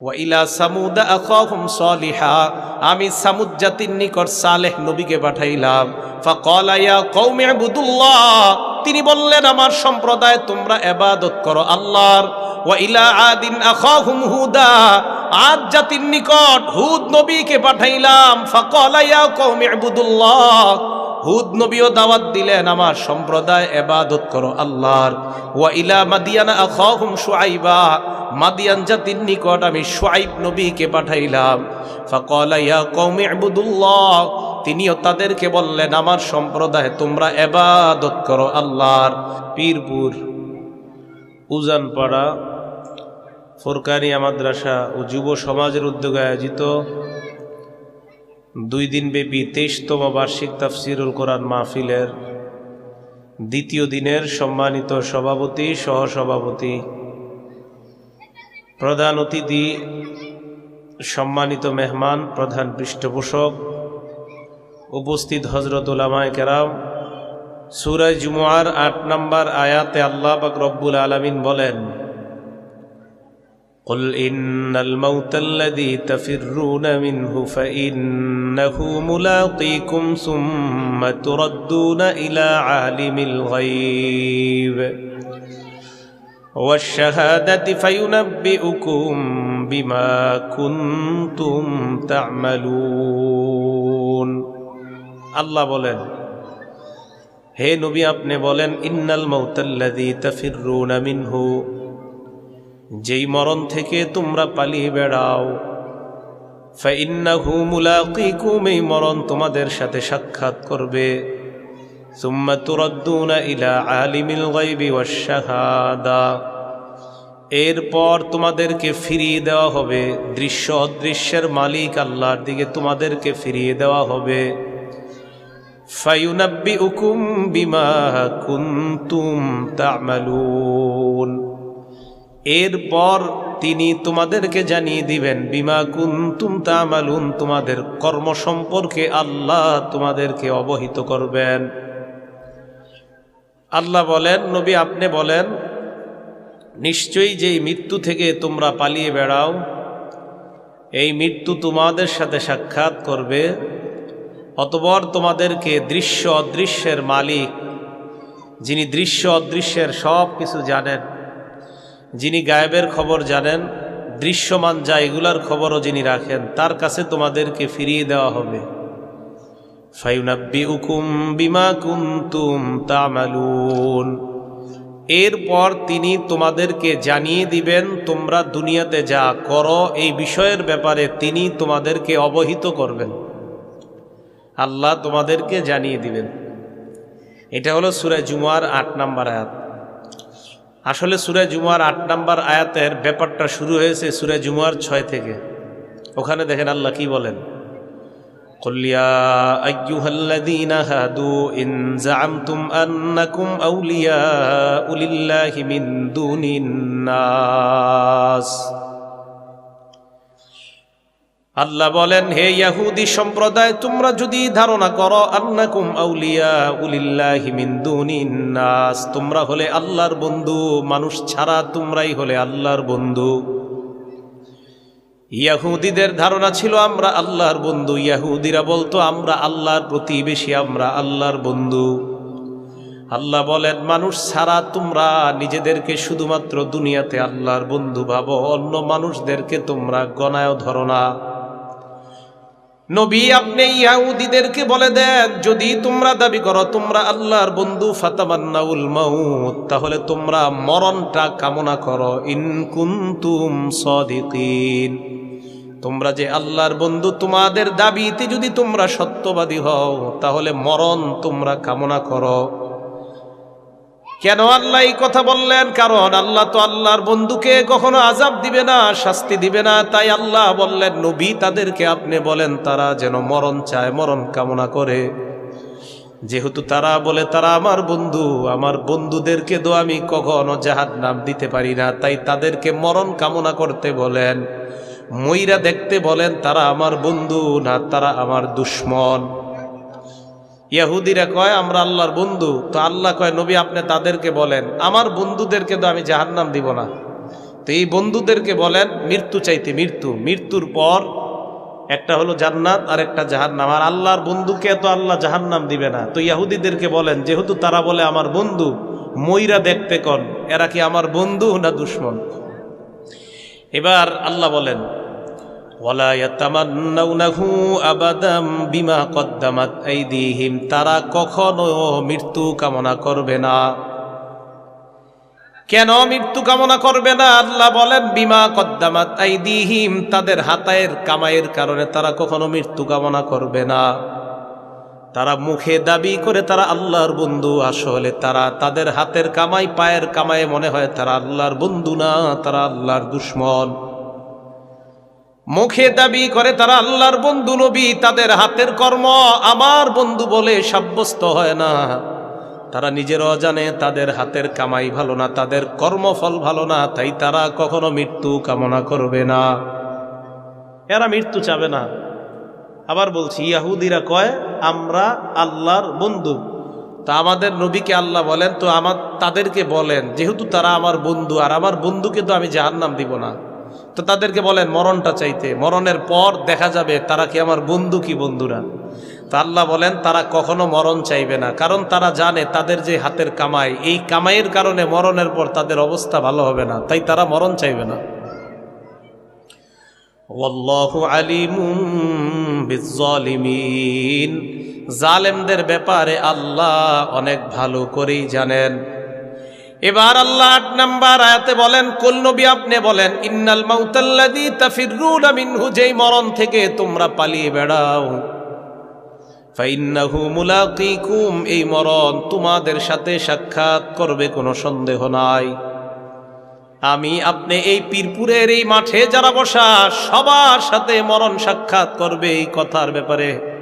ওয়াইলা সামুদা আমি সামুদ জাতির নিকট সালেহ নবীকে পাঠাইলাম। তিনি বললেন, আমার সম্প্রদায়, তোমরা ইবাদত করো আল্লাহর। ওয়া ইলা আদিন হুদা। আদ জাতির নিকট হুদ নবীকে পাঠাইলাম। ফাকালা ইয়া কওমি হুদ নবীও দাওয়াত দিলেন, আমার সম্প্রদায় এবাদত করো আল্লাহর। ওয়া ইলা মাদিয়ানা আখাহুম শুআইবা। মাদিয়ান জাতির নিকট আমি শুআইব নবীকে পাঠাইলাম। ফাকালা, ইয়া কওমি ইবুদুল্লাহ। তিনিও তাদেরকে বললেন, আমার সম্প্রদায়, তোমরা এবাদত করো আল্লাহর। পীরপুর, উজানপাড়া, ফোরকানিয়া মাদ্রাসা ও যুব সমাজের উদ্যোগে আয়োজিত দুই দিন ব্যাপী তেইশতম বার্ষিক তাফসিরুল কোরআন মাহফিলের দ্বিতীয় দিনের সম্মানিত সভাপতি, সহসভাপতি, প্রধান অতিথি, সম্মানিত মেহমান, প্রধান পৃষ্ঠপোষক, উপস্থিত হজরত উলামায় কেরাম। সুরায় জুমুয়ার আট নম্বর আয়াতে আল্লাহ বাক রব্বুল আলমিন বলেন قل إن الموت الذي تفرون منه فإنه ملاقيكم ثم تردون إلى عالم الغيب والشهادة فينبئكم بما كنتم تعملون الله বলেন হে নবী আপনি বলেন ইন্নাল মাউতাল্লাযী তাফিররুনা মিনহু যেই মরণ থেকে তোমরা পালিয়ে বেড়াও। ফাইন্নাহু মুলাকিকুম, এই মরণ তোমাদের সাথে সাক্ষাৎ করবে। সুম্মা তুরাদ্দুনা ইলা আলিমিল গায়বি ওয়াশ শাহাদা এরপর তোমাদেরকে ফিরিয়ে দেওয়া হবে। দৃশ্য অদৃশ্যের মালিক আল্লাহর দিকে তোমাদেরকে ফিরিয়ে দেওয়া হবে। ফায়ুনাব্বিউকুম বিমা কুন্তুম তা'মালুন। এরপর তিনি তোমাদেরকে জানিয়ে দিবেন, বিমা কুন্তুম তামালুন তোমাদের কর্ম সম্পর্কে আল্লাহ তোমাদেরকে অবহিত করবেন। আল্লাহ বলেন, নবী, আপনি বলেন, নিশ্চয়ই যেই মৃত্যু থেকে তোমরা পালিয়ে বেড়াও, এই মৃত্যু তোমাদের সাথে সাক্ষাৎ করবে। অতবর তোমাদেরকে দৃশ্য অদৃশ্যের মালিক, যিনি দৃশ্য অদৃশ্যের সব কিছু জানেন যিনি গায়েবের খবর জানেন, দৃশ্যমান যা এগুলার খবরও যিনি রাখেন, তার কাছে তোমাদেরকে ফিরিয়ে দেওয়া হবে। বিমা তামালুন। এরপর তিনি তোমাদেরকে জানিয়ে দিবেন, তোমরা দুনিয়াতে যা করো, এই বিষয়ের ব্যাপারে তিনি তোমাদেরকে অবহিত করবেন। আল্লাহ তোমাদেরকে জানিয়ে দিবেন। এটা হলো সুরায় জুমার আট নাম্বার আয়াত। আসলে সুরে জুমার আট নম্বর আয়াতের ব্যাপারটা শুরু হয়েছে সুরে জুমার ছয় থেকে। ওখানে দেখেন আল্লাহ কি বলেন? কল্যা আউলিয়া আল্লাহ বলেন, হে ইয়াহুদি সম্প্রদায়, তোমরা যদি ধারণা করো, আন্নাকুম আউলিয়া উলিল্লাহি মিন দুনিন নাস, তোমরা হলে আল্লাহর বন্ধু, মানুষ ছাড়া তোমরাই হলে আল্লাহর বন্ধু। ইয়াহুদিদের ধারণা ছিল, আমরা আল্লাহর বন্ধু। ইয়াহুদিরা বলতো, আমরা আল্লাহর প্রতিবেশী, আমরা আল্লাহর বন্ধু। আল্লাহ বলেন, মানুষ ছাড়া তোমরা নিজেদেরকে শুধুমাত্র দুনিয়াতে আল্লাহর বন্ধু ভাবো, অন্য মানুষদেরকে তোমরা গণায় ধরো না। নবী, আপনি ইয়াহুদিদেরকে বলে দেন, যদি তোমরা দাবি করো, তোমরা আল্লাহর বন্ধু, ফাতামান্নাউল মাউত, তাহলে তোমরা মরণটা কামনা করো ইনকুন্তুম কুনতুম সাদিকিন। তোমরা যে আল্লাহর বন্ধু, তোমাদের দাবিতে যদি তোমরা সত্যবাদী হও, তাহলে মরণ তোমরা কামনা করো। কেন আল্লাহ এই কথা বললেন? কারণ আল্লাহ তো আল্লাহর বন্ধুকে কখনো আজাব দিবে না, শাস্তি দিবে না। তাই আল্লাহ বললেন, নবী তাদেরকে আপনি বলেন, তারা যেন মরণ চায়, মরণ কামনা করে। যেহেতু তারা বলে, তারা আমার বন্ধু, আমার বন্ধুদেরকে তো আমি কখনো জাহাদ নাম দিতে পারি না। তাই তাদেরকে মরণ কামনা করতে বলেন ময়রা দেখতে বলেন, তারা আমার বন্ধু না, তারা আমার দুশ্মন। ইয়াহুদিরা কয়, আমরা আল্লাহর বন্ধু। তো আল্লাহ কয়, নবী, আপনি তাদেরকে বলেন, আমার বন্ধুদেরকে তো আমি জাহান্নাম দিব না। তো এই বন্ধুদেরকে বলেন, মৃত্যু চাইতে মৃত্যু, মৃত্যুর পর একটা হলো জান্নাত, আর একটা জাহান্নাম। আর আল্লাহর বন্ধুকে তো আল্লাহ জাহান্নাম দিবে না। তো ইয়াহুদিদেরকে বলেন, যেহেতু তারা বলে আমার বন্ধু ময়রা দেখতে কন, এরা কি আমার বন্ধু না দুশ্মন? এবার আল্লাহ বলেন ওয়ালা ইয়াতামান্নাউনাহু আবাদাম বিমা কদ্দামাত আইদিহিম, তারা কখনো মৃত্যু কামনা করবে না। কেন মৃত্যু কামনা করবে না? আল্লাহ বলেন, বিমা কদ্দামাত আইদিহিম, তাদের হাতায়ের কামাইয়ের কারণে তারা কখনো মৃত্যু কামনা করবে না। তারা মুখে দাবি করে তারা আল্লাহর বন্ধু, আসলে তারা তাদের হাতের কামাই, পায়ের কামাই মনে হয় তারা আল্লাহর বন্ধু না, তারা আল্লাহর দুশ্মন। মুখে দাবি করে তারা আল্লাহর বন্ধু নবী, তাদের হাতের কর্ম আমার বন্ধু বলে সাব্যস্ত হয় না। তারা নিজেরও জানে তাদের হাতের কামাই ভালো না, তাদের কর্মফল ভালো না, তাই তারা কখনো মৃত্যু কামনা করবে না। এরা মৃত্যু চাবে না। আবার বলছি, ইয়াহুদিরা কয়, আমরা আল্লাহর বন্ধু। তা আমাদের নবীকে আল্লাহ বলেন, তো আমার তাদেরকে বলেন, যেহেতু তারা আমার বন্ধু, আর আমার বন্ধুকে তো আমি জাহান্নাম দিব না। তো তাদেরকে বলেন, মরণটা চাইতে। মরণের পর দেখা যাবে তারা কি আমার বন্ধু কি বন্ধুরা? তা আল্লাহ বলেন, তারা কখনো মরণ চাইবে না। কারণ তারা জানে তাদের যে হাতের কামাই, এই কামাইয়ের কারণে মরণের পর তাদের অবস্থা ভালো হবে না। তাই তারা মরণ চাইবে না। জালেমদের ব্যাপারে আল্লাহ অনেক ভালো করেই জানেন। এবার আল্লাহ আট নাম্বার আয়াতে বলেন, কুল নবী আপনি বলেন, ইন্নাল মাউতাল্লাযী তাফিররুনা মিনহু যেই মরণ থেকে তোমরা পালিয়ে বেড়াও। ফাইন্নাহু মুলাকিকুম, এই মরণ তোমাদের সাথে সাক্ষাৎ করবে, কোনো সন্দেহ নাই। আমি, আপনি এই পীরপুরের এই মাঠে যারা বসা, সবার সাথে মরণ সাক্ষাৎ করবে, এই কথার ব্যাপারে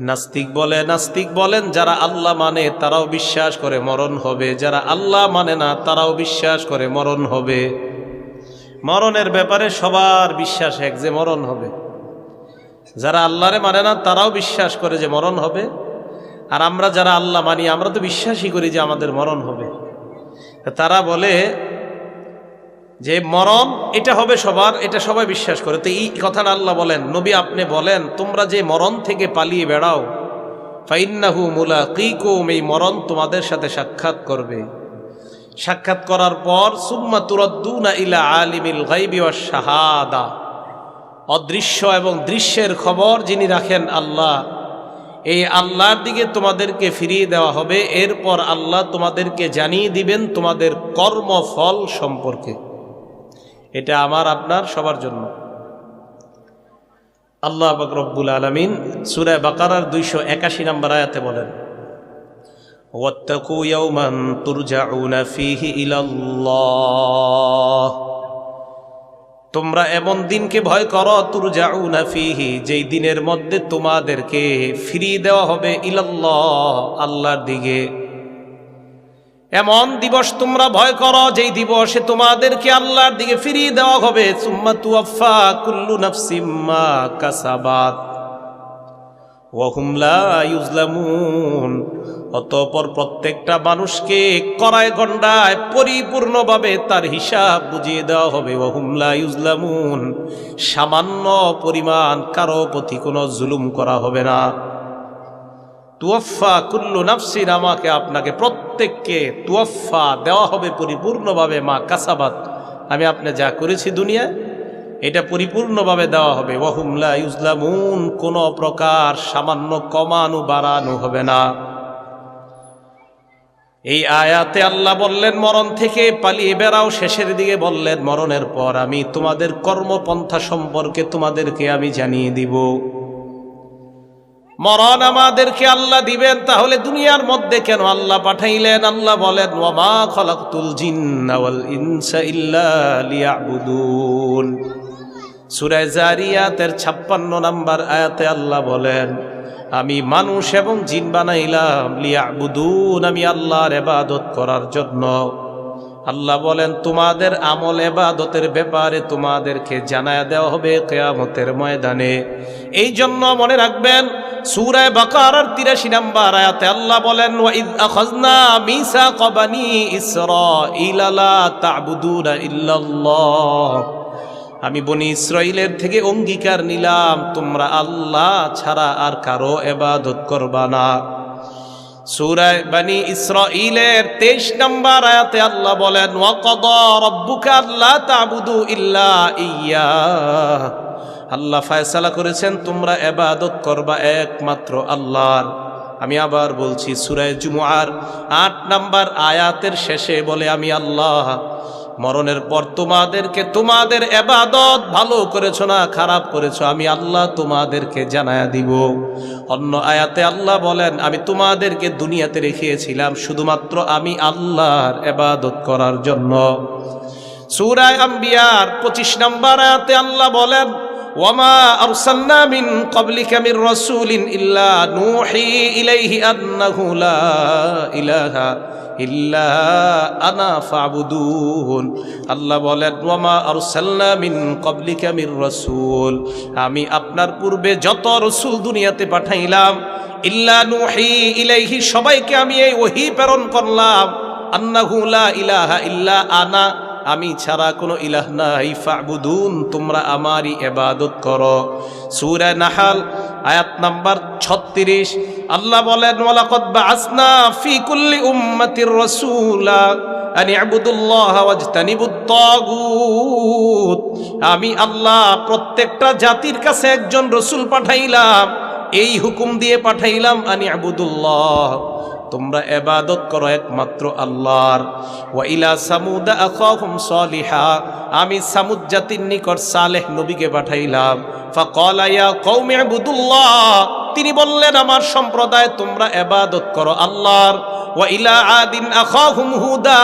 নাস্তিক বলে, নাস্তিক বলেন, যারা আল্লাহ মানে তারাও বিশ্বাস করে মরণ হবে। যারা আল্লাহ মানে না, তারাও বিশ্বাস করে মরণ হবে। মরণের ব্যাপারে সবার বিশ্বাস এক, যে মরণ হবে। যারা আল্লাহরে মানে না, তারাও বিশ্বাস করে যে মরণ হবে। আর আমরা যারা আল্লাহ মানি, আমরা তো বিশ্বাসই করি যে আমাদের মরণ হবে। তারা বলে যে মরণ, এটা হবে সবার, এটা সবাই বিশ্বাস করে। তো এই কথাটা আল্লাহ বলেন, নবী আপনি বলেন, তোমরা যে মরণ থেকে পালিয়ে বেড়াও, ফাইন্নাহু মুলা কিকুম এই মরণ তোমাদের সাথে সাক্ষাৎ করবে। সাক্ষাৎ করার পর, সুম্মা তুরদ্দুনা ইলা আলিমিল গাইবি ওয়াস শাহাদা। অদৃশ্য এবং দৃশ্যের খবর যিনি রাখেন আল্লাহ, এই আল্লাহর দিকে তোমাদেরকে ফিরিয়ে দেওয়া হবে। এরপর আল্লাহ তোমাদেরকে জানিয়ে দিবেন তোমাদের কর্মফল সম্পর্কে। এটা আমার, আপনার, সবার জন্য। আল্লাহ রব্বুল আলমিন সুরায় বাকারার দুইশো একাশি নম্বর আয়াতে বলেন তোমরা এমন দিনকে ভয় করো, তুরজাউনা ফিহি, যেই দিনের মধ্যে তোমাদেরকে ফিরিয়ে দেওয়া হবে ইলাল্লাহ, আল্লাহর দিকে। এমন দিবস তোমরা ভয় করো, যেই দিবসে তোমাদেরকে আল্লাহর দিকে ফিরিয়ে দেওয়া হবে। সুম্মা তুয়াফা কুল্লু নাফসিম্মা কাসাবাত। ওয়াহুম লা ইউজলামুন অতঃপর প্রত্যেকটা মানুষকে করায় গন্ডায় পরিপূর্ণভাবে তার হিসাব বুঝিয়ে দেওয়া হবে। ওয়াহুম লা ইউজলামুন সামান্য পরিমাণ কারও প্রতি কোনো জুলুম করা হবে না। তুয়াফা কুল্লু নাফসির আমাকে আপনাকে প্রত্যেককে তুয়াফা দেওয়া হবে পরিপূর্ণভাবে, মা কাসাবাত। আমি আপনি যা করেছি দুনিয়ায় এটা পরিপূর্ণভাবে দেওয়া হবে। ওয়াহুমলা ইউজলামুন, কোনো প্রকার সামান্য কমানো বাড়ানো হবে না। এই আয়াতে আল্লাহ বললেন, মরণ থেকে পালিয়ে বেড়াও। শেষের দিকে বললেন, মরণের পর আমি তোমাদের কর্মপন্থা সম্পর্কে তোমাদেরকে আমি জানিয়ে দিব। মরণ আমাদেরকে আল্লাহ দিবেন, তাহলে দুনিয়ার মধ্যে কেন আল্লাহ পাঠাইলেন? আল্লাহ বলেন জারিয়াতের 56 নাম্বার আয়াতে আল্লাহ বলেন, আমি মানুষ এবং জিন বানাইলাম, লিয়াবুদুন, আমি আল্লাহর এবাদত করার জন্য। আল্লাহ বলেন, তোমাদের আমল এবাদতের ব্যাপারে তোমাদেরকে জানায় দেওয়া হবে কেয়ামতের ময়দানে। এই জন্য মনে রাখবেন সুরায় বাকারার তিরাশি নাম্বার আয়াতে আল্লাহ বলেন, ওয়াইদ আমি বনি ইসরাইলের থেকে অঙ্গীকার নিলাম, তোমরা আল্লাহ ছাড়া আর কারও এবাদত করবা না। সুরায় নম্বর আয়াতে আল্লাহ ইয়া আল্লাহ ফায়সালা করেছেন, তোমরা করবা একমাত্র আল্লাহর। আমি আবার বলছি, সুরায় জুমুয়ার আট নম্বর আয়াতের শেষে বলে, আমি আল্লাহ। মরণের পর তোমাদেরকে তোমাদের এবাদত ভালো করেছ না খারাপ করেছ, আমি আল্লাহ তোমাদেরকে জানায়া দিব। অন্য আয়াতে আল্লাহ বলেন, আমি তোমাদেরকে দুনিয়াতে রেখেছিলাম, শুধুমাত্র আমি আল্লাহর এবাদত করার জন্য। সুরায় আম্বিয়ার পঁচিশ নম্বর আয়াতে আল্লাহ বলেন ওয়ামা আরসালনা মিন ক্বাবলিকা মির রাসূলিন ইল্লা নূহি ইলাইহি আন্নাহু লা ইলাহা ইল্লা আনা ফাবুদুন। আল্লাহ বলেন, ওয়ামা আরসালনা মিন ক্বাবলিকা মির রাসূল, আমি আপনার পূর্বে যত রসুল দুনিয়াতে পাঠাইলাম, ইল্লা নূহি ইলাইহি সবাইকে আমি এই ওহী প্রেরণ করলাম। আন্নাহু লা ইলাহা ইল্লা আনা আমি ছাড়া কোনো ইলাহ নাই, ফাবুদুন, তোমরা আমারই এবাদত করো। সূরা নাহাল, আয়াত নাম্বার 36 আল্লাহ বলেন, ওয়ালাকাদ বাআসনা ফি কুল্লি রাসূলা আমি আল্লাহ প্রত্যেকটা জাতির কাছে একজন রসুল পাঠাইলাম, এই হুকুম দিয়ে পাঠাইলাম, আনি আবুদুল্লাহ তোমরা এবাদত করো একমাত্র আল্লাহর। ওয়া ইলা সামুদা আখাহুম সালিহা, আমি সামুদ জাতির নিকট সালেহ নবীকে পাঠাইলাম। ফাকালা ইয়া কওমি ইবুদুল্লাহ, তিনি বললেন, আমার সম্প্রদায়, তোমরা এবাদত করো আল্লাহর। ওয়া ইলা আদিন আখাহুম হুদা,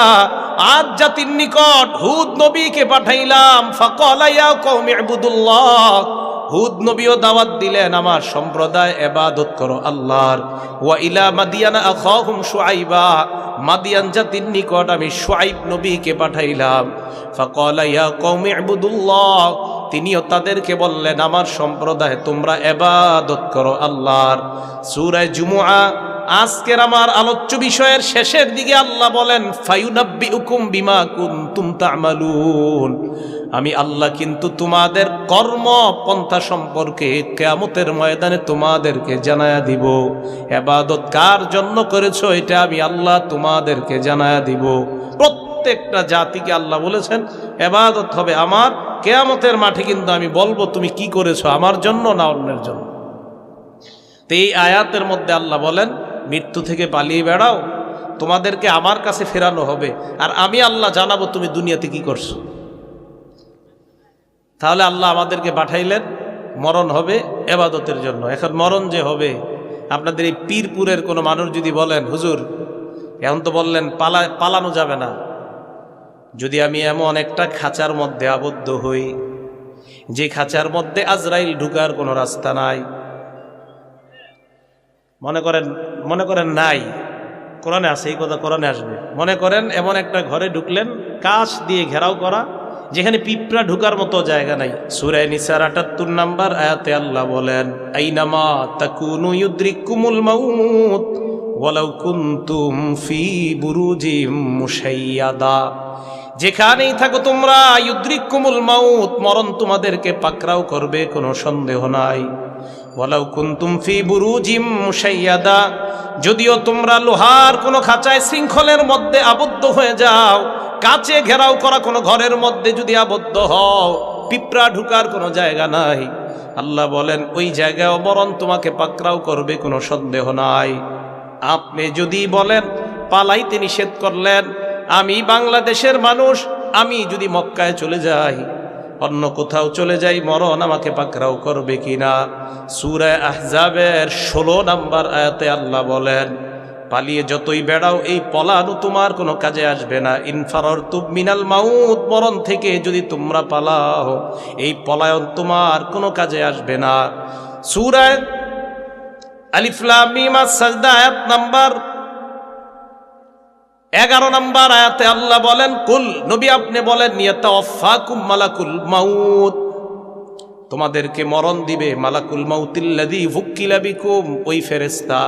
আদ জাতির নিকট হুদ নবীকে পাঠাইলাম। ফাকালা ইয়া কওমি ইবুদুল্লাহ হুদ নবীও দাওয়াত দিলেন, আমার সম্প্রদায় এবাদত করো আল্লাহর। ওয়া ইলা মাদিয়ানা আখাহুম শুআইবা। মাদিয়ান জাতির নিকট আমি শুআইব নবীকে পাঠাইলাম। ফাকালা, ইয়া কওমি ইবুদুল্লাহ। তিনিও তাদেরকে বললেন, আমার সম্প্রদায়, তোমরা এবাদত করো আল্লাহর। সূরা জুমুআ, আজকের আমার আলোচ্য বিষয়ের শেষের দিকে আল্লাহ বলেন ফায়ুনাব্বি উকুম বিমা কুনতুম তা'মালুন। আমি আল্লাহ কিন্তু তোমাদের কর্ম পন্থা সম্পর্কে কেয়ামতের ময়দানে তোমাদেরকে জানায়া দিব। এবাদত কার জন্য করেছ এটা আমি আল্লাহ তোমাদেরকে জানায়া দিব। প্রত্যেকটা জাতিকে আল্লাহ বলেছেন, এবাদত হবে আমার, কেয়ামতের মাঠে কিন্তু আমি বলব তুমি কি করেছ, আমার জন্য না অন্যের জন্য? তো এই আয়াতের মধ্যে আল্লাহ বলেন, মৃত্যু থেকে পালিয়ে বেড়াও, তোমাদেরকে আমার কাছে ফেরানো হবে, আর আমি আল্লাহ জানাব তুমি দুনিয়াতে কি করছ। তাহলে আল্লাহ আমাদেরকে পাঠাইলেন, মরণ হবে এবাদতের জন্য। এখন মরণ যে হবে, আপনাদের এই পীরপুরের কোনো মানুষ যদি বলেন, হুজুর, এখন তো বললেন পালা, পালানো যাবে না। যদি আমি এমন একটা খাঁচার মধ্যে আবদ্ধ হই, যে খাঁচার মধ্যে আজরাইল ঢুকার কোনো রাস্তা নাই, মনে করেন মনে করেন নাই, কোরআনে আছে, এই কথা কোরআনে আসবে। মনে করেন এমন একটা ঘরে ঢুকলেন কাশ দিয়ে ঘেরাও করা যেখানে পিঁপড়া ঢুকার মতো জায়গা নাই। সুরায় নিসার আটাত্তর নাম্বার আয়াতে আল্লাহ বলেন, আইনামা তাকুনু ইউদ্রিকুমুল মাউত, ওয়ালাউ ফি বুরুজিম যেখানেই থাকো তোমরা, ইউদ্রিকুমুল মাউত, মরণ তোমাদেরকে পাকরাও করবে, কোনো সন্দেহ নাই। ওয়ালাউ ফি বুরুজিম মুশাইয়াদা, যদিও তোমরা লোহার কোনো খাঁচায় শৃঙ্খলের মধ্যে আবদ্ধ হয়ে যাও কাছে ঘেরাও করা কোনো ঘরের মধ্যে যদি আবদ্ধ হও, পিঁপড়া ঢুকার কোনো জায়গা নাই। আল্লাহ বলেন, ওই জায়গায় বরণ তোমাকে পাকরাও করবে, কোনো সন্দেহ নাই। আপনি যদি বলেন, পালাইতে নিষেধ করলেন, আমি বাংলাদেশের মানুষ, আমি যদি মক্কায় চলে যাই, অন্য কোথাও চলে যাই, মরণ আমাকে পাকরাও করবে কিনা? সুরায় আহজাবের ষোলো নাম্বার আয়াতে আল্লাহ বলেন পালিয়ে যতই বেড়াও, এই পলানো তোমার কোনো কাজে আসবে না। ইনফারর তু মিনাল মাউত, মরণ থেকে যদি তোমরা পালাও, এই পলায়ন তোমার কোনো কাজে আসবে না। সুরায় আলিফলাম মিমা সাজদা, আয়াত নাম্বার এগারো নম্বর আয়াতে আল্লাহ বলেন, কুল নবী আপনি বলেন নিয়তাকুম মালাকুল মাউত তোমাদেরকে মরণ দিবে, মালাকুল মাউতিল্লাদি ভুক্কিলা বিকুম ওই ফেরেস্তা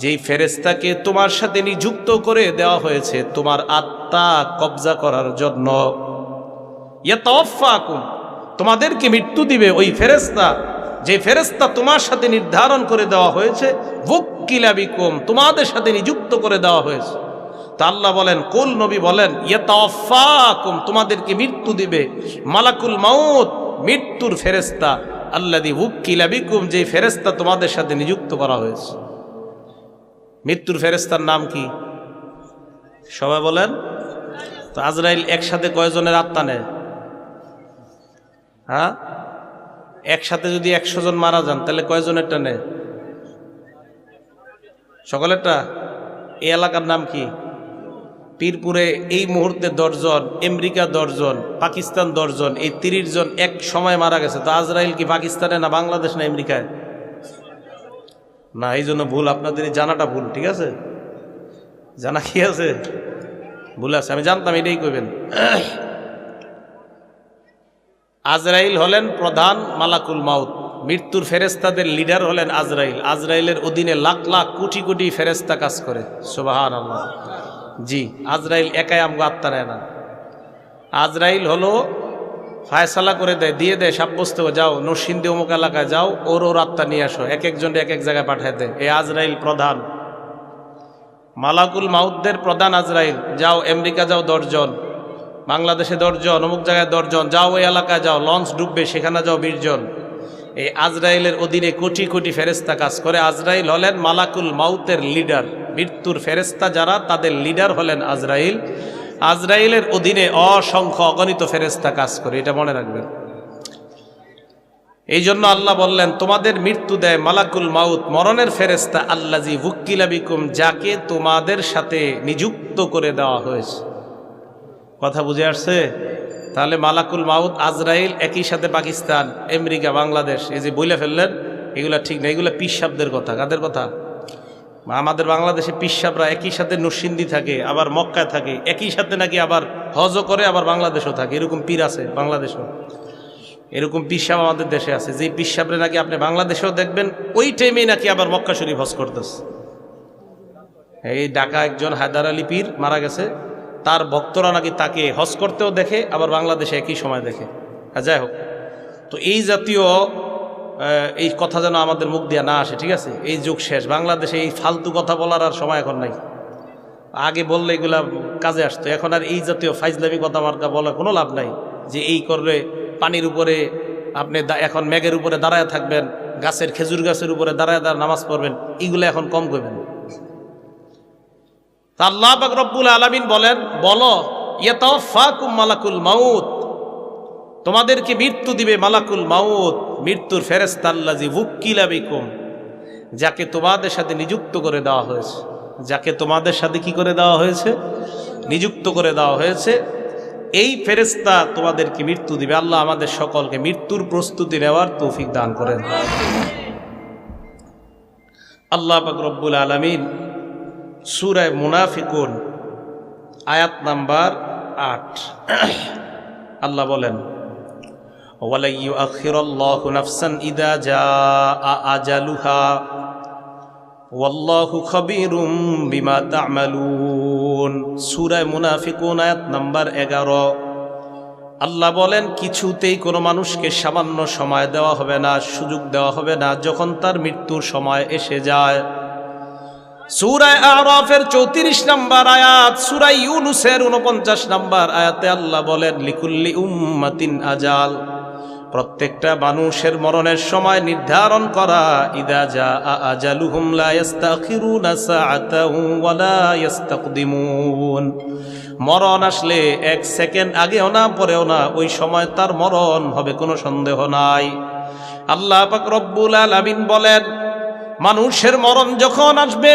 যেই ফেরেস্তাকে তোমার সাথে নিযুক্ত করে দেওয়া হয়েছে, তোমার আত্মা কবজা করার জন্য। তোমাদেরকে মৃত্যু দিবে ওই ফেরেস্তা যে ফেরেস্তা তোমার সাথে নির্ধারণ করে দেওয়া হয়েছে হুক্কিলাবিকুম তোমাদের সাথে নিযুক্ত করে দেওয়া হয়েছে। তা আল্লাহ বলেন কুল নবী বলেন ইয়াতাওয়াফাকুম তোমাদেরকে মৃত্যু দিবে। মালাকুল মাউত, মৃত্যুর ফেরেস্তা আল্লাদি হুক্কিলা বিকুম, যে ফেরেস্তা তোমাদের সাথে নিযুক্ত করা হয়েছে। মৃত্যুর ফেরেস্তার নাম কি? সবাই বলেন। তো আজরাইল একসাথে কয়জনের আত্মা নেয়? হ্যাঁ? একসাথে যদি একশো জন মারা যান, তাহলে কয়জনেরটা নেয়? সকলেরটা? এই এলাকার নাম কি? পীরপুরে এই মুহূর্তে দশজন, আমেরিকা দশজন, পাকিস্তান দশজন, এই তিরিশ জন এক সময় মারা গেছে। তো আজরাইল কি পাকিস্তানে না বাংলাদেশ না আমেরিকায়? না, এই জন্য ভুল, আপনাদের জানাটা ভুল, ঠিক আছে? জানা কি আছে? ভুল আছে, আমি জানতাম, এটাই কইবেন। আজরাইল হলেন প্রধান মালাকুল মাউত। মৃত্যুর ফেরেস্তাদের লিডার হলেন আজরাইল। আজরাইলের অধীনে লাখ লাখ কোটি কোটি ফেরেস্তা কাজ করে। সুবাহান আল্লাহ জি, আজরাইল একাই আমগো আত্মা নেয় না। আজরাইল হলো ফায়সালা করে দেয়, দিয়ে দেয়, সাব্যস্ত যাও, নরসিংদী অমুক এলাকায় যাও ওর ওর আত্মা নিয়ে আসো, এক একজন এক এক জায়গায় পাঠায় দেয়। এই আজরাইল প্রধান। মালাকুল মাউদ্দের প্রধান আজরাইল। যাও, আমেরিকা যাও, দশজন। বাংলাদেশে দশজন, অমুক জায়গায় দশজন। যাও, ওই এলাকায় যাও, লঞ্চ ডুববে, সেখানে যাও বিশজন। এই আজরাইলের অধীনে কোটি কোটি ফেরেস্তা কাজ করে। আজরাইল হলেন মালাকুল মাউতের লিডার। মৃত্যুর ফেরেস্তা যারা, তাদের লিডার হলেন আজরাইল। আজরাইলের অধীনে অসংখ্য অগণিত ফেরেস্তা কাজ করে, এটা মনে রাখবেন। এই জন্য আল্লাহ বললেন, তোমাদের মৃত্যু দেয় মালাকুল মাউত, মরণের ফেরেস্তা আল্লাজি ভুক্কিলাবিকুম যাকে তোমাদের সাথে নিযুক্ত করে দেওয়া হয়েছে। কথা বুঝে আসছে? তাহলে মালাকুল মাউত, আজরাইল একই সাথে পাকিস্তান, আমেরিকা, বাংলাদেশ, এই যে বইলে ফেললেন, এগুলা ঠিক না, এগুলা পিসাবদের কথা, কাদের কথা? আমাদের বাংলাদেশে পিসাবরা একই সাথে নরসিন্দি থাকে, আবার মক্কায় থাকে, একই সাথে নাকি আবার হজও করে, আবার বাংলাদেশও থাকে। এরকম পীর আছে বাংলাদেশও। এরকম পিসাব আমাদের দেশে আছে। যে পিসাবরে নাকি আপনি বাংলাদেশেও দেখবেন, ওই টাইমেই নাকি আবার মক্কা শরীফ হজ করতেছে। এই ঢাকা একজন হায়দার আলী পীর মারা গেছে। তার ভক্তরা নাকি তাকে হজ করতেও দেখে, আবার বাংলাদেশে একই সময় দেখে। আর যাই হোক। তো এই জাতীয় এই কথা যেন আমাদের মুখ দিয়ে না আসে, ঠিক আছে? এই যুগ শেষ। বাংলাদেশে এই ফালতু কথা বলার আর সময় এখন নাই। আগে বললে এগুলা কাজে আসতো। এখন আর এই জাতীয় ফাইজলামি কথাবার্তা বলার কোনো লাভ নাই যে এই করলে পানির উপরে আপনি এখন মেঘের উপরে দাঁড়ায় থাকবেন, গাছের খেজুর গাছের উপরে দাঁড়ায় দাঁড়ায় নামাজ পড়বেন, এগুলো এখন কম করবেন। তা আল্লাহ রব্বুল আলামিন বলেন, বলো, ইয়াতাওয়াফাকুম মালাকুল মাউত। তোমাদেরকে মৃত্যু দিবে মালাকুল মাউত, মৃত্যুর ফেরেস্তা আল্লাজি উক্কিলা বিকুম, যাকে তোমাদের সাথে নিযুক্ত করে দেওয়া হয়েছে। যাকে তোমাদের সাথে কি করে দেওয়া হয়েছে? নিযুক্ত করে দেওয়া হয়েছে। এই ফেরেস্তা তোমাদেরকে মৃত্যু দিবে। আল্লাহ আমাদের সকলকে মৃত্যুর প্রস্তুতি নেওয়ার তৌফিক দান করেন। আল্লাহ পাক রব্বুল আলামিন সুরায় মুনাফিকুন, আয়াত নাম্বার আট। আল্লাহ বলেন ওয়ালাই ইউআখিরাল্লাহু নাফসান ইদা জাআ আজালুহা। ওয়াল্লাহু খাবীরুম বিমা তা'মালুন। সূরা মুনাফিকুন, আয়াত নাম্বার 11 আল্লাহ বলেন, কিছুতেই কোনো মানুষকে সামান্য সময় দেওয়া হবে না, সুযোগ দেওয়া হবে না, যখন তার মৃত্যুর সময় এসে যায়। সুরায় আরাফের চৌত্রিশ নম্বর আয়াত সুরাই ইউনুসের উনপঞ্চাশ নম্বর আয়াতে আল্লাহ বলেন, লিকুল্লি উম্মাতিন আজাল। প্রত্যেকটা মানুষের মরণের সময় নির্ধারণ করা, ইদা যা আজালুহুম লা ইস্তাখিরুনা সাআতাহু ওয়া লা ইস্তাকদিমুন মরণ আসলে এক সেকেন্ড আগেও না, পরেও না, ওই সময় তার মরণ হবে, কোনো সন্দেহ নাই। আল্লাহ পাক রব্বুল আলামিন বলেন, মানুষের মরণ যখন আসবে,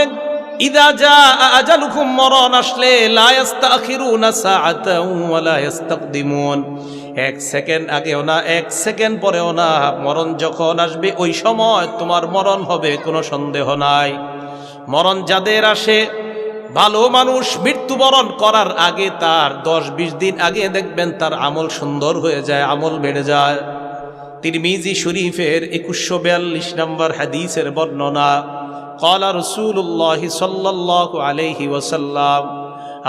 ইদা যা আজালুকুম মরণ আসলে, লা ইস্তাখিরুনা সাআতাও ওয়া লা ইস্তাকদিমুন এক সেকেন্ড আগেও না, এক সেকেন্ড পরেও না। মরণ যখন আসবে, ওই সময় তোমার মরণ হবে, কোনো সন্দেহ নাই। মরণ যাদের আসে, ভালো মানুষ মৃত্যুবরণ করার আগে তার দশ বিশ দিন আগে দেখবেন তার আমল সুন্দর হয়ে যায়, আমল বেড়ে যায়। তিরমিজি শরীফের একুশশো বিয়াল্লিশ নম্বর হাদিসের বর্ণনা, কলা রসুল্লাহ সাল্লাহ আলহি ওসাল্লাম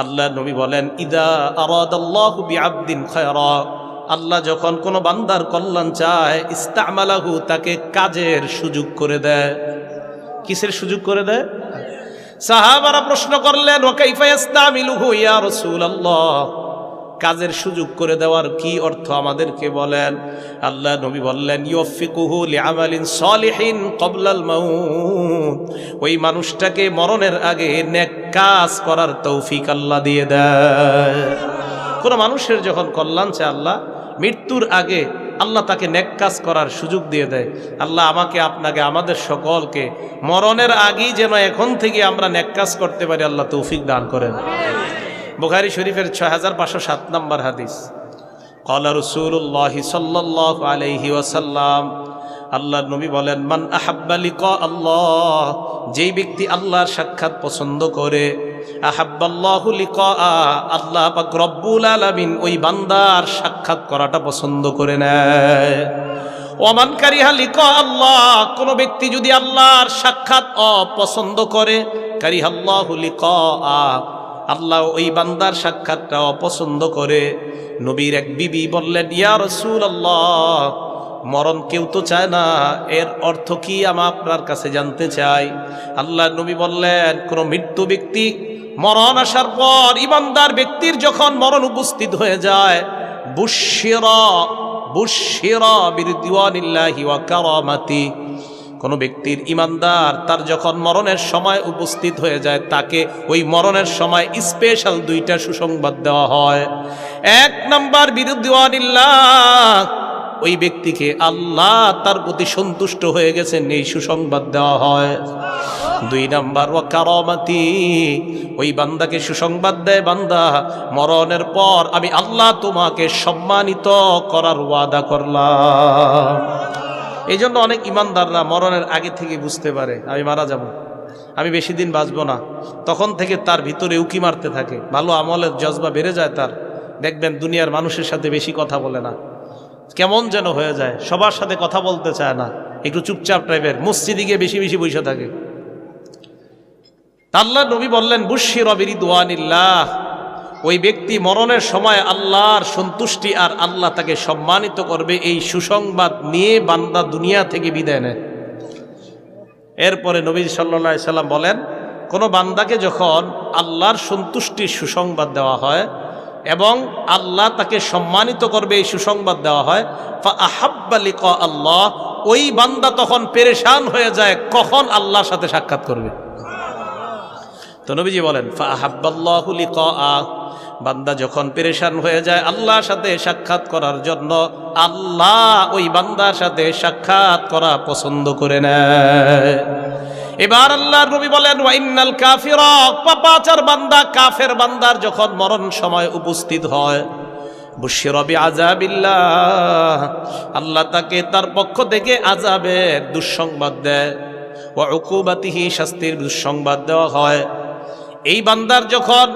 আল্লাহ নবী বলেন, ইদা আরাদাল্লাহ বিআবদিন খায়রা। আল্লাহ যখন কোনো বান্দার কল্যাণ চায়, ইস্তামালাহু তাকে কাজের সুযোগ করে দেয়। কিসের সুযোগ করে দেয়? সাহাবারা প্রশ্ন করলেন কাজের সুযোগ করে দেওয়ার কি অর্থ আমাদেরকে বলেন? আল্লাহ নবী বললেন সলিহিন কবলাল ওই মানুষটাকে মরণের আগে নেক কাজ করার তৌফিক আল্লাহ দিয়ে দেয়। কোন মানুষের যখন কল্যাণ চায় আল্লাহ মৃত্যুর আগে আল্লাহ তাকে নেক কাজ করার সুযোগ দিয়ে দেয়। আল্লাহ আমাকে, আপনাকে, আমাদের সকলকে মরণের আগেই যেন এখন থেকে আমরা নেক কাজ করতে পারি, আল্লাহ তৌফিক দান করেন। বুখারি শরীফের ছয় হাজার পাঁচশো সাত নম্বর হাদিস। কলা রসুল্লাহ সাল্লাহ আলহি ওয়াসাল্লাম আল্লাহ নবী বলেন, মান আহাব্বালি ক আল্লাহ যেই ব্যক্তি আল্লাহর সাক্ষাৎ পছন্দ করে আল্লাহ পাক রব্বুল আলামিন ওই বান্দার সাক্ষাৎ করাটা পছন্দ করে নেয়। ওমান কারিহা লিকা আল্লাহ, কোন ব্যক্তি যদি আল্লাহর সাক্ষাৎ অপছন্দ করে, কারিহাল্লাহু লিকা আল্লাহ ওই বান্দার সাক্ষাৎটা অপছন্দ করে। নবীর এক বিবি বললেন, ইয়া রসুল আল্লাহ মরণ কেউ তো চায় না। এর অর্থ কি আমি আপনার কাছে জানতে চাই? আল্লাহ নবী বললেন, কোন মৃত্যু ব্যক্তি মরণ আসার পর ইমানদার ব্যক্তির যখন মরণ উপস্থিত হয়ে যায় বুশিরা বুশিরা ব্যক্তির ইমানদার তার যখন মরণের সময় উপস্থিত হয়ে যায়, তাকে ওই মরণের সময় স্পেশাল দুইটা সুসংবাদ দেওয়া হয়। এক নাম্বার বিরুদ্দিওয়ানিল্লাহ ওই ব্যক্তিকে আল্লাহ তার প্রতি সন্তুষ্ট হয়ে গেছেন, এই সুসংবাদ দেওয়া হয়। দুই নাম্বার ও কারমাতি, ওই বান্দাকে সুসংবাদ দেয়, বান্দা, মরণের পর আমি আল্লাহ তোমাকে সম্মানিত করার ওয়াদা করলাম। এই জন্য অনেক ইমানদাররা মরণের আগে থেকে বুঝতে পারে, আমি মারা যাব, আমি বেশি দিন বাঁচবো না। তখন থেকে তার ভিতরে উকি মারতে থাকে, ভালো আমলের জজবা বেড়ে যায় তার। দেখবেন দুনিয়ার মানুষের সাথে বেশি কথা বলে না। কেমন যেন হয়ে যায়, সবার সাথে কথা বলতে চায় না, একটু চুপচাপ টাইপের মসজিদে গিয়ে বেশি বেশি বসে থাকে। আল্লাহ নবী বললেন বুশি রবির দোয়ানিল্লাহ ওই ব্যক্তি মরণের সময় আল্লাহর সন্তুষ্টি আর আল্লাহ তাকে সম্মানিত করবে, এই সুসংবাদ নিয়ে বান্দা দুনিয়া থেকে বিদায় নেয়। এরপরে নবী সাল্লা সাল্লাম বলেন, কোনো বান্দাকে যখন আল্লাহর সন্তুষ্টির সুসংবাদ দেওয়া হয় এবং আল্লাহ তাকে সম্মানিত করবে এই সুসংবাদ দেওয়া হয়, ফা ক আল্লাহ ওই বান্দা তখন পেরেশান হয়ে যায়, কখন আল্লাহর সাথে সাক্ষাৎ করবে? তো নবীজি বলেন, ফা ক লিকা বান্দা যখন পেরেশান হয়ে যায় আল্লাহর সাথে সাক্ষাৎ করার জন্য, আল্লাহ ওই বান্দার সাথে সাক্ষাৎ করা পছন্দ করে নেয়। এবার আল্লাহ নবী বলেন ওয়াইনাল কাফিরা পাপাচার বান্দা, কাফের বান্দার যখন মরণ সময় উপস্থিত হয় বুশিরবি আজাবিল্লাহ আল্লাহ তাকে তার পক্ষ থেকে আজাবের দুঃসংবাদ দেয় ও উকুবাতিহি শাস্তির দুঃসংবাদ দেওয়া হয়। এই বান্দার যখন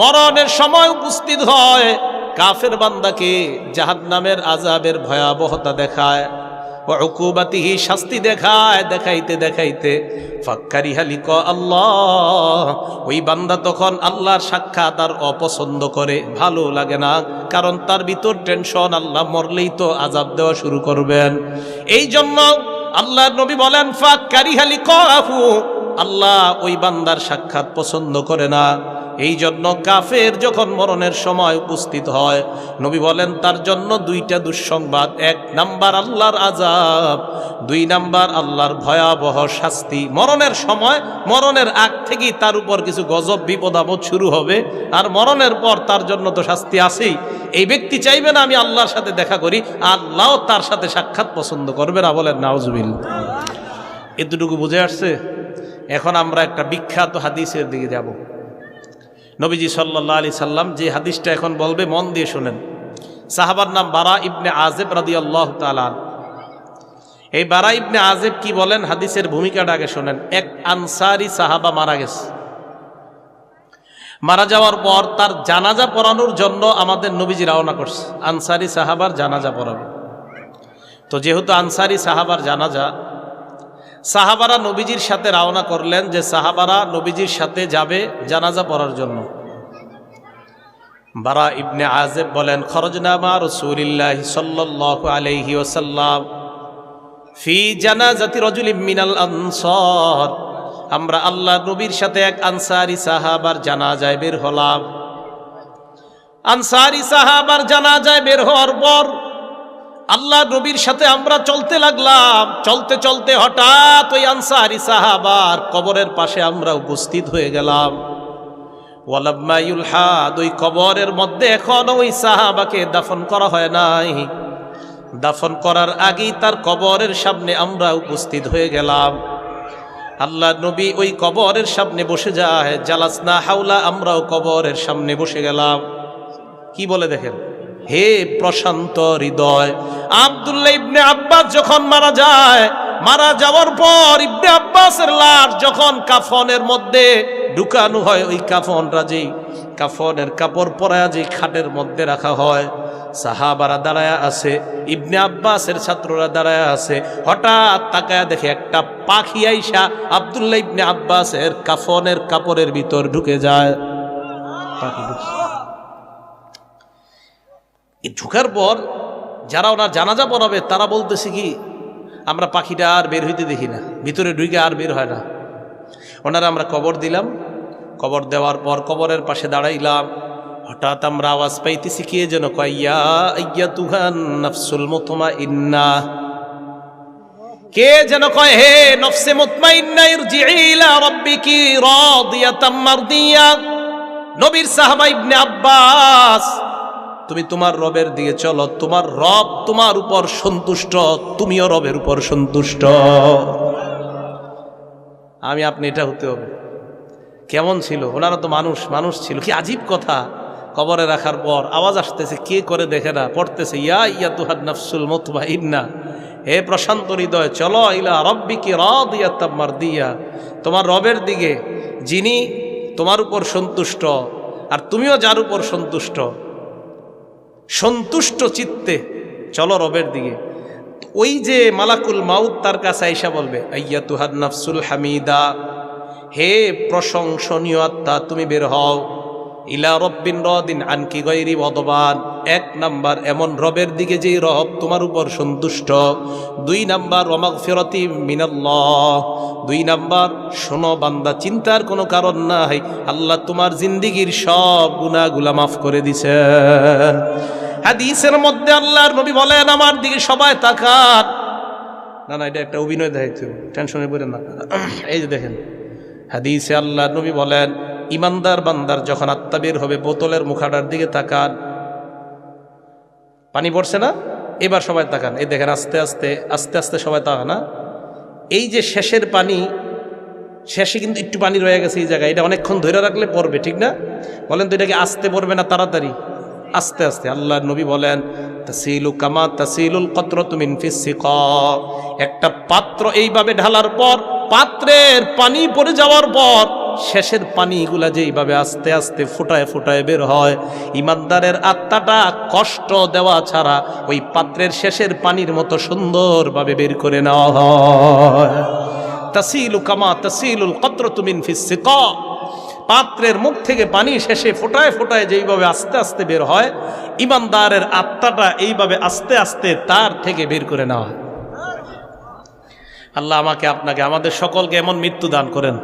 মরণের সময় উপস্থিত হয়, কাফের বান্দাকে জাহান্নামের আজাবের ভয়াবহতা দেখায়। অকুবাতিহি শাস্তি দেখায়, দেখাইতে দেখাইতে। ফাক্কারি হালিক আল্লাহ। ওই বান্দা তখন আল্লাহর সাক্ষাৎ আর অপছন্দ করে, ভালো লাগে না। কারণ তার ভিতর টেনশন, আল্লাহ মরলেই তো আজাব দেওয়া শুরু করবেন। এই জন্য আল্লাহর নবী বলেন ফাক্কারি হালিক আল্লাহ ওই বান্দার সাক্ষাৎ পছন্দ করে না। এই জন্য কাফের যখন মরণের সময় উপস্থিত হয়, নবী বলেন, তার জন্য দুইটা দুঃসংবাদ। এক নাম্বার আল্লাহর আজাব দুই নাম্বার আল্লাহর ভয়াবহ শাস্তি। মরণের সময়, মরণের আগ থেকেই তার উপর কিছু গজব, বিপদ, আপদ শুরু হবে। আর মরণের পর তার জন্য তো শাস্তি আছেই। এই ব্যক্তি চাইবে না আমি আল্লাহর সাথে দেখা করি, আল্লাহ তার সাথে সাক্ষাৎ পছন্দ করবে না বলেন নাওজবিল এতটুকু বুঝে আসছে? এখন আমরা একটা বিখ্যাত হাদিসের দিকে যাব। নবীজি সাল্লাহ আলি সাল্লাম যে হাদিসটা এখন বলবে, মন দিয়ে শোনেন। সাহাবার নাম বারা ইবনে আজেব রাদি আল্লাহ তালান এই বারা ইবনে আজেব কি বলেন? হাদিসের ভূমিকাটা আগে শোনেন। এক আনসারি সাহাবা মারা গেছে। মারা যাওয়ার পর তার জানাজা পড়ানোর জন্য আমাদের নবীজি রওনা করছে। আনসারি সাহাবার জানাজা পড়াবে। তো যেহেতু আনসারি সাহাবার জানাজা সাহাবারা নবীজির সাথে রওনা করলেন যে সাহাবারা নবীজির সাথে যাবে জানাজা পড়ার জন্য। বারা ইবনে আজেব বলেন খরজনামা রসুলিল্লাহ সাল্লাল্লাহু আলাইহি ওসাল্লাম ফি জানাজাতি রজুলিম মিনাল আনসার। আমরা আল্লাহ নবীর সাথে এক আনসারি সাহাবার জানাজায় বের হলাম। আনসারি সাহাবার জানাজায় বের হওয়ার পর আল্লাহ নবীর সাথে আমরা চলতে লাগলাম। চলতে চলতে হঠাৎ ওই আনসারি সাহাবার কবরের পাশে আমরা উপস্থিত হয়ে গেলাম। ওয়ালাম্মায়ুল হাদ ওই কবরের মধ্যে এখনও ওই সাহাবাকে দাফন করা হয় নাই। দাফন করার আগেই তার কবরের সামনে আমরা উপস্থিত হয়ে গেলাম। আল্লাহ নবী ওই কবরের সামনে বসে যায়। জালাসনা হাওলা আমরাও কবরের সামনে বসে গেলাম। কি বলে দেখেন? হে প্রশান্ত হৃদয়, আব্দুল্লাহ ইবনে আব্বাস যখন মারা যায়, মারা যাওয়ার পর ইবনে আব্বাসের লাশ যখন কাফনের মধ্যে ঢুকানো হয়, ওই কাফনটা যেই কাফনের কাপড় পরায়া যেই খাটের মধ্যে রাখা হয়, সাহাবারা দাঁড়ায় আছে, ইবনে আব্বাসের ছাত্ররা দাঁড়ায় আছে, হঠাৎ তাকায়া দেখে একটা পাখি আইসা আব্দুল্লাহ ইবনে আব্বাসের কাফনের কাপড়ের ভিতর ঢুকে যায়। পাখি ঢুকার পর যারা ওনার জানাজা পড়াবে, তারা বলতেছে কি, আমরা পাখিটা আর বের হইতে দেখি না, ভিতরে ঢুকে আর বের হয় না। ওনারা আমরা কবর দিলাম। কবর দেওয়ার পর কবরের পাশে দাঁড়াইলাম। হঠাৎ আমরা আওয়াজ পাইতেছি কে যেন, কয়া, ইয়া তুহান নফসুল মুতমা ইন্না কে যেন কয়, হে নফসে মুতমাইন্না নবীর সাহাবা ইবনে আব্বাস তুমি তোমার রবের দিকে চলো, তোমার রব তোমার উপর সন্তুষ্ট, তুমিও রবের উপর সন্তুষ্ট। আমি আপনি এটা হতে হবে। কেমন ছিল? ওনারা তো মানুষ মানুষ ছিল। কি আজীব কথা। কবরে রাখার পর আওয়াজ আসতেছে, কে করে দেখে না, পড়তেছে, ইয়া ইয়া তুহার নফসুল মতবা ইন্না হে প্রশান্ত হৃদয়, চলো ইলা রব্বিকে রদ ইয়াত্তাম্মার দিয়া তোমার রবের দিকে যিনি তোমার উপর সন্তুষ্ট, আর তুমিও যার উপর সন্তুষ্ট। সন্তুষ্ট চিত্তে, চলো রবের দিকে। ওই যে মালাকুল মাউদ তার কাছে আইসা বলবে আইয়া তুহাদ নাফসুল হামিদা। হে প্রশংসনীয় আত্মা, তুমি বের হও। ইলা রব্বিন রদিন আনকি গৈরি বদবান এক নাম্বার, এমন রবের দিকে যেই রব তোমার উপর সন্তুষ্ট। দুই নাম্বার অমাগ ফেরতি মিনাল্লাহ। দুই নাম্বার, শোনো বান্দা, চিন্তার কোনো কারণ নাই। আল্লাহ তোমার জিন্দিগির সব গুনাহগুলা মাফ করে দিছেন হাদিসের মধ্যে আল্লাহর নবী বলেন, আমার দিকে সবাই তাকান। না না, এটা একটা অভিনয় দেখাইতে টেনশনে পড়ে না। এই যে দেখেন, হাদিসে আল্লাহ নবী বলেন ইমানদার বান্দার যখন আত্মা বের হবে, বোতলের মুখাটার দিকে তাকান। পানি পড়ছে না? এবার সবাই তাকান। এই দেখেন, আস্তে আস্তে আস্তে আস্তে সবাই তাকান না এই যে শেষের পানি, শেষে কিন্তু একটু পানি রয়ে গেছে এই জায়গায়। এটা অনেকক্ষণ ধরে রাখলে পড়বে, ঠিক না? বলেন তো এটাকে আস্তে পড়বে না তাড়াতাড়ি? আস্তে আস্তে। আল্লাহ নবী বলেন, তাসিলু কামা তাসিলুল কত্রতু মিন ফিসসিকা একটা পাত্র এইভাবে ঢালার পর, পাত্রের পানি পড়ে যাওয়ার পর শেষের পানিগুলা যেইভাবে আস্তে আস্তে ফুটায় ফুটায় বের হয়, ইমানদারের আত্মাটা কষ্ট দেওয়া ছাড়া ওই পাত্রের শেষের পানির মতো সুন্দরভাবে বের করে নেওয়া হয়। তাসিলু কামা তাসিলুল কত্রতু মিন ফিসসিকা পাত্রের মুখ থেকে পানি শেষে ফোটায় ফোটায় যেইভাবে আস্তে আস্তে বের হয়, ইমানদারের আত্মাটা এইভাবে আস্তে আস্তে তার থেকে বের করে নেওয়া হয়। আল্লাহ আমাকে, আপনাকে, আমাদের সকলকে এমন মৃত্যু দান করেন।